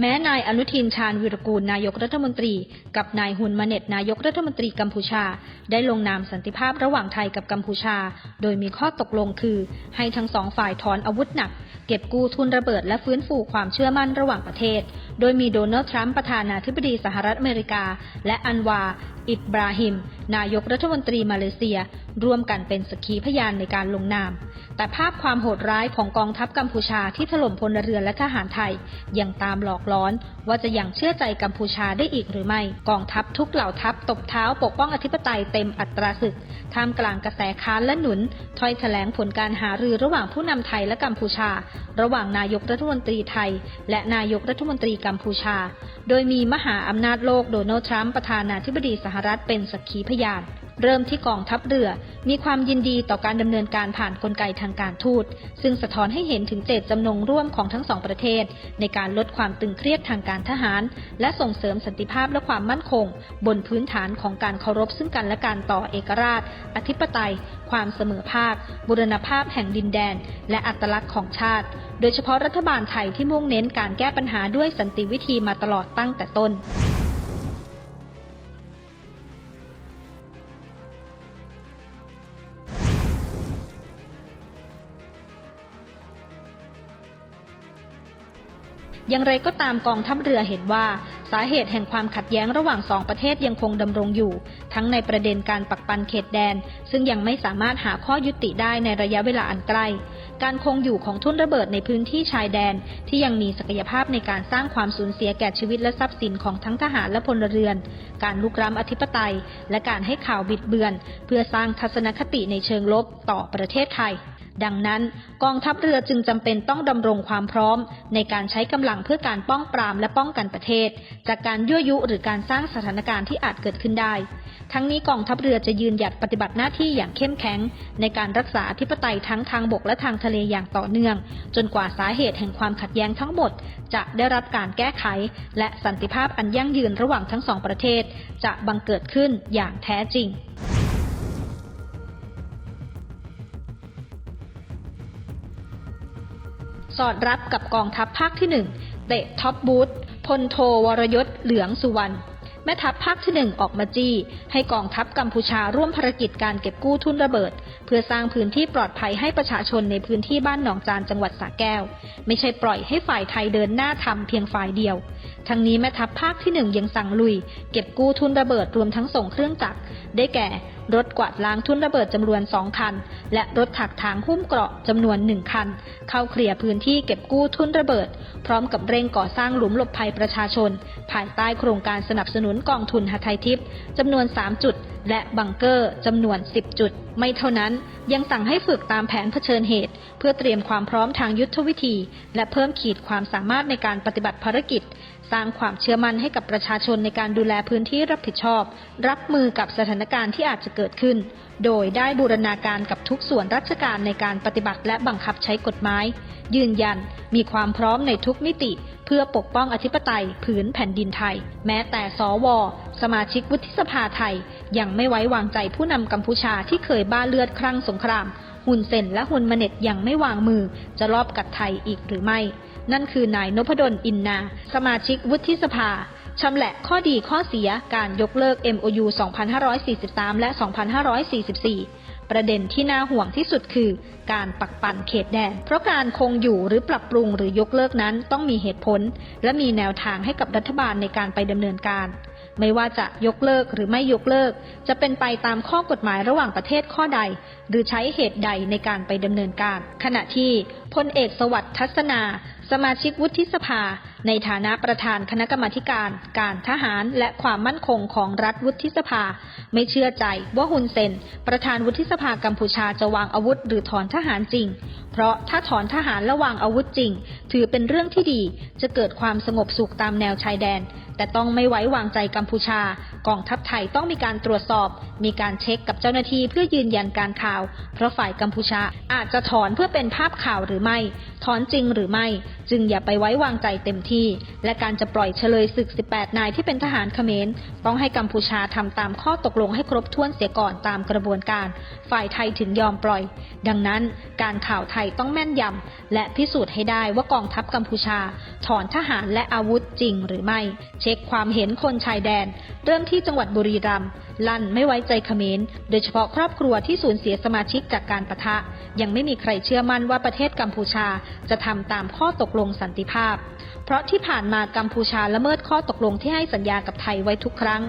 แม้นายอนุทินชาญวิรกูลนายกรัฐมนตรี กับนายฮุนมาเน็ตนายกรัฐมนตรีกัมพูชา ได้ลงนามสันติภาพระหว่างไทยกับกัมพูชา โดยมีข้อตกลงคือ ให้ทั้งสองฝ่ายถอนอาวุธหนัก เก็บกู้ทุนระเบิดและฟื้นฟูความเชื่อมั่นระหว่างประเทศ โดยมีโดนัลด์ทรัมป์ประธานาธิบดีสหรัฐอเมริกา และอันวา อิบราฮิม นายกรัฐมนตรีมาเลเซีย ร่วมกันเป็นสักขีพยานในการลงนาม แต่ภาพความโหดร้ายของกองทัพกัมพูชาที่ถล่มพลเรือนและทหารไทย ยังตามหลอกล้อน ว่าจะยังเชื่อใจกัมพูชาได้อีกหรือไม่ กองทัพทุกเหล่าทัพตบเท้าปกป้องอธิปไตยเต็มอัตราศึกท่ามกลางกระแสค้านและหนุนถ้อยแถลงผลการหารือระหว่างผู้นำไทยและกัมพูชา ระหว่างนายกรัฐมนตรีไทย และนายกรัฐมนตรีกัมพูชา โดยมีมหาอำนาจโลกโดนัลด์ทรัมป์ประธานาธิบดีสหรัฐเป็นสักขีพยานเริ่มที่กองทัพเรือ มีความยินดีต่อการดำเนินการผ่านนกลไกทางการทูต ซึ่งสะท้อนให้เห็นถึงเจตจำนงร่วมของทั้งสองประเทศ ในการลดความตึงเครียดทางการทหาร และส่งเสริมสันติภาพและความมั่นคง บนพื้นฐานของการเคารพซึ่งกันและการต่อเอกราช อธิปไตย ความเสมอภาค บุรณภาพแห่งดินแดน และอัตลักษณ์ของชาติ โดยเฉพาะรัฐบาลไทยที่มุ่งเน้นการแก้ปัญหาด้วยสันติวิธีมาตลอดตั้งแต่ต้น อย่างไรก็ตามกองทัพเรือเห็นว่า สาเหตุแห่งความขัดแย้งระหว่างสองประเทศยังคงดำรงอยู่ ทั้งในประเด็นการปักปันเขตแดน ซึ่งยังไม่สามารถหาข้อยุติได้ในระยะเวลาอันใกล้ การคงอยู่ของทุ่นระเบิดในพื้นที่ชายแดน ที่ยังมีศักยภาพในการสร้างความสูญเสียแก่ชีวิตและทรัพย์สินของทั้งทหารและพลเรือน การลุกล้ำอธิปไตย และการให้ข่าวบิดเบือน เพื่อสร้างทัศนคติในเชิงลบต่อประเทศไทย ดังนั้นกองทัพเรือจึงจำเป็นต้องดำรงความพร้อม ในการใช้กำลังเพื่อการป้องปรามและป้องกันประเทศ จากการยั่วยุหรือการสร้างสถานการณ์ที่อาจเกิดขึ้นได้ ทั้งนี้กองทัพเรือจะยืนหยัดปฏิบัติหน้าที่อย่างเข้มแข็ง ในการรักษาอธิปไตยทั้งทางบกและทางทะเลอย่างต่อเนื่อง จนกว่าสาเหตุแห่งความขัดแย้งทั้งหมด จะได้รับการแก้ไข และสันติภาพอันยั่งยืนระหว่างทั้งสองประเทศ จะบังเกิดขึ้นอย่างแท้จริง สอดรับกับกองทัพภาคที่หนึ่งเตะท็อปบูธพลโทวรยศเหลืองสุวรรณแม่ทัพภาคที่หนึ่งออกมาจี้ ให้กองทัพกัมพูชาร่วมภารกิจการเก็บกู้ทุนระเบิด เพื่อสร้างพื้นที่ปลอดภัยให้ประชาชนในพื้นที่บ้านหนองจานจังหวัดสระแก้ว ไม่ใช่ปล่อยให้ฝ่ายไทยเดินหน้าทำเพียงฝ่ายเดียว ทั้งนี้แม่ทัพภาคที่หนึ่งยังสั่งลุย เก็บกู้ทุนระเบิดรวมทั้งส่งเครื่องจักร ได้แก่ รถกวาดล้างทุนระเบิดจำนวนสองคัน และรถถักถางหุ้มเกราะจำนวนหนึ่งคัน เข้าเคลียร์พื้นที่เก็บกู้ทุนระเบิด พร้อมกับเร่งก่อสร้างหลุมหลบภัยประชาชน ภายใต้โครงการสนับสนุนกองทุนหทัยทิพย์จำนวน 3 จุดและบังเกอร์จำนวน 10 จุด ไม่เท่านั้นยังสั่งให้ฝึกตามแผนเผชิญเหตุ เพื่อเตรียมความพร้อมทางยุทธวิธี และเพิ่มขีดความสามารถในการปฏิบัติภารกิจ สร้างความเชื่อมั่นให้กับประชาชนในการดูแลพื้นที่รับผิดชอบ รับมือกับสถานการณ์ที่อาจจะเกิดขึ้น โดยได้บูรณาการกับทุกส่วนราชการในการปฏิบัติและบังคับใช้กฎหมายยืนยัน มีความพร้อมในทุกมิติ เพื่อปกป้องอธิปไตยผืนแผ่นดินไทย แม้แต่สว สมาชิกวุฒิสภาไทย ยังไม่ไว้วางใจผู้นำกัมพูชาที่เคยบ้าเลือดครั้งสงครามหุนเซนและฮุนมเน็ตยังไม่วางมือ จะรอบกัดไทยอีกหรือไม่ นั่นคือนายนพดลอินนา สมาชิกวุฒิสภาชำแหละข้อดีข้อเสียการยกเลิก MOU 2543 และ 2544 ประเด็นที่น่าห่วงที่สุดคือ การปักปั่นเขตแดน เพราะการคงอยู่หรือปรับปรุงหรือยกเลิกนั้นต้องมีเหตุผล และมีแนวทางให้กับรัฐบาลในการไปดำเนินการ ไม่ว่าจะยกเลิกหรือไม่ยกเลิก จะเป็นไปตามข้อกฎหมายระหว่างประเทศข้อใด หรือใช้เหตุใดในการไปดำเนินการ ขณะที่พลเอกสวัสดิ์ทัศนา สมาชิกวุฒิสภา ในฐานะประธานคณะกรรมาการ การทหารและความมั่นคงของรัฐวุฒิสภา ไม่เชื่อใจว่าฮุนเซน ประธานวุฒิสภากัมพูชาจะวางอาวุธหรือถอนทหารจริง เพราะถ้าถอนทหารและวางอาวุธจริง ถือเป็นเรื่องที่ดี จะเกิดความสงบสุขตามแนวชายแดน แต่ต้องไม่ไว้วางใจกัมพูชากองทัพไทยต้องมีการตรวจสอบ มีการเช็คกับเจ้าหน้าที่เพื่อยืนยันการข่าว เพราะฝ่ายกัมพูชาอาจจะถอนเพื่อเป็นภาพข่าวหรือไม่ ถอนจริงหรือไม่ จึงอย่าไปไว้วางใจเต็มที่ และการจะปล่อยเฉลยศึก 18 นายที่เป็นทหารเขมรต้องให้กัมพูชาทำตามข้อตกลงให้ครบถ้วนเสียก่อนตามกระบวนการ ฝ่ายไทยถึงยอมปล่อย ดังนั้นการข่าวไทยต้องแม่นยำและพิสูจน์ให้ได้ว่ากองทัพกัมพูชา ถอนทหารและอาวุธจริงหรือไม่ เช็คความเห็นคนชายแดน เริ่มที่จังหวัดบุรีรัมย์ ลั่นไม่ไว้ใจเขมร โดยเฉพาะครอบครัวที่สูญเสียสมาชิกจากการประทะ ยังไม่มีใครเชื่อมั่นว่าประเทศกัมพูชาจะทำตามข้อตกลงสันติภาพ เพราะที่ผ่านมากัมพูชาละเมิดข้อตกลงที่ให้สัญญากับไทยไว้ทุกครั้ง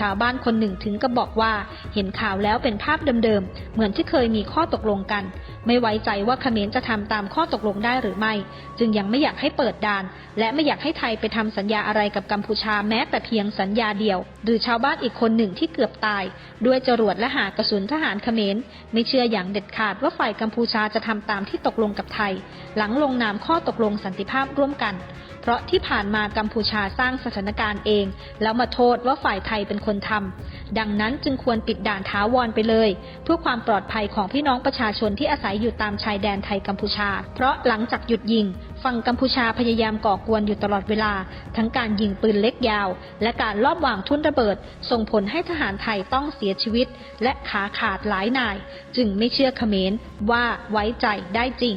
ชาวบ้านคนหนึ่งถึงกับบอกว่า เห็นข่าวแล้วเป็นภาพเดิมๆ เหมือนที่เคยมีข้อตกลงกัน ไม่ไว้ใจว่าเขมรจะทำตามข้อตกลงได้หรือไม่ จึงยังไม่อยากให้เปิดด่าน และไม่อยากให้ไทยไปทำสัญญาอะไรกับกัมพูชาแม้แต่เพียงสัญญาเดียว หรือชาวบ้านอีกคนหนึ่งที่เกือบตาย ด้วยจรวดและหากระสุนทหารเขมร ไม่เชื่ออย่างเด็ดขาดว่าฝ่ายกัมพูชาจะทำตามที่ตกลงกับไทย หลังลงนามข้อตกลงสันติภาพร่วมกัน เพราะที่ผ่านมากัมพูชาสร้างสถานการณ์เอง แล้วมาโทษว่าฝ่ายไทยเป็นคนทำ ดังนั้นจึงควรปิดด่านท้าวรไปเลย เพื่อความปลอดภัยของพี่น้องประชาชนที่อาศัยอยู่ตามชายแดนไทยกัมพูชา เพราะหลังจากหยุดยิง ฝั่งกัมพูชาพยายามก่อกวนอยู่ตลอดเวลา ทั้งการยิงปืนเล็กยาว และการลอบวางทุ่นระเบิด ส่งผลให้ทหารไทยต้องเสียชีวิต และขาขาดหลายนาย จึงไม่เชื่อเขมรว่าไว้ใจได้จริง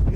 ถึ